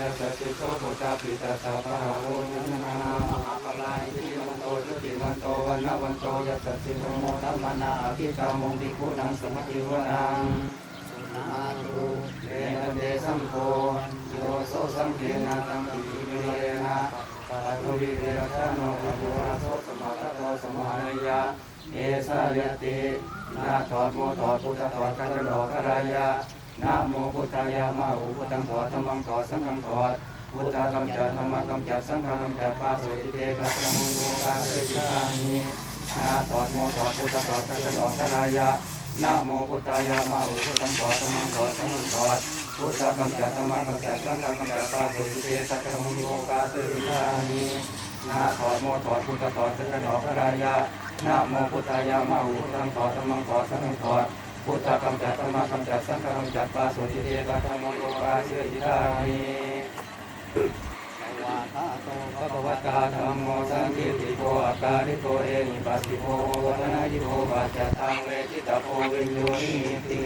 ยัสสะสิโสปุตตาปิตาสาภะโอยันนาอาปลายติมันโตยุติมันโตวันนวันโตยัสสะสิโมธัมมนาอภิกามงติคุนังสมติวนังสุนาตุเตนเตสัมโพโยโสสัมเกนะตัมปิวิเรนะปัตตุวิเรชโนภะบุระโสสมาตโตสมานยะเอสายตินาถอดโมถอดพุทธถอดกันจะดกรายะ นะโมพุทธายามาอุพุทธังถอธรรมังถอสังฆังถอพุทธกำจัดธรรมกำจัดสังฆกำจัดปาสุติเตกัสมุโยกาเสจิตานินาถอดโมถอดพุทธถอดกันจะดอกรายะนะโมพุทธายามาอุพุทธังขอธรรมังขอสังฆังขอพุทธกำจัดธรรมังกำจัดสังฆังกำจัดปาสุติเตสักขมุโยกาสิริธานินะถอดโมถอดพุทธถอดสังฆถอดพระรายะนะโมพุทธายามาอุพุทธังขอธรรมังขอสังฆังขอ พุทธกรรมจัดธรรมกรรมจัดสังฆกรรมจัดปาสุติเตสักขมุโยกาสิริธามิวาทาโตภะวตาธรรมโมสังคิติโกอาการิโกเอหิปัสสิโกวัฒนายิโกปัจจตังเวทิตาโพวิญโยนิติ